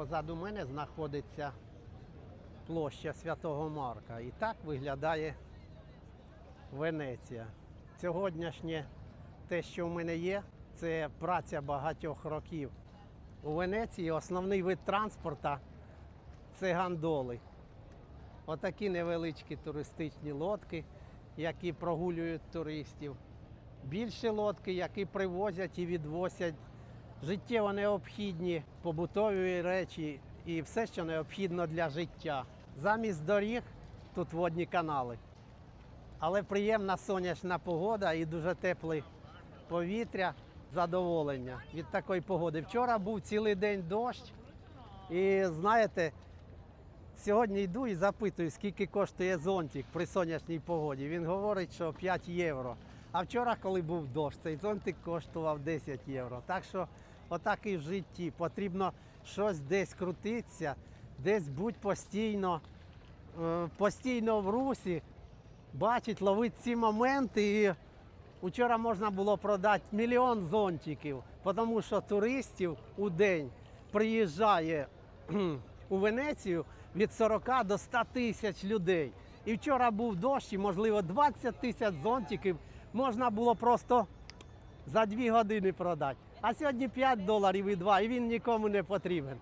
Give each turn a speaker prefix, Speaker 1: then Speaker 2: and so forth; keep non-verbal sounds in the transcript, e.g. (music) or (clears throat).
Speaker 1: Позаду мене знаходиться площа Святого Марка. І так виглядає Венеція. Сьогоднішнє те, що в мене є, це праця багатьох років. У Венеції основний вид транспорту це гандоли. Отакі невеличкі туристичні лодки, які прогулюють туристів. Більші лодки, які привозять і відвозять життєво необхідні побутові речі і все, що необхідно для життя. Замість доріг тут водні канали. Але приємна сонячна погода і дуже тепле повітря, задоволення від такої погоди. Вчора був цілий день дощ, і знаєте, сьогодні йду і запитую, скільки коштує зонтик при сонячній погоді. Він говорить, що 5 євро. А вчора, коли був дощ, цей зонтик коштував 10 євро. Так що, отак і в житті. Потрібно щось десь крутитися, десь будь постійно, е, постійно в русі, бачить, ловити ці моменти. І Учора можна було продати мільйон зонтиків, тому що туристів у день приїжджає (clears throat) у Венецію від 40 до 100 тисяч людей. І вчора був дощ, і можливо 20 тисяч зонтиків можна було просто за 2 години продати. А сьогодні 5 доларів і 2, і він нікому не потрібен.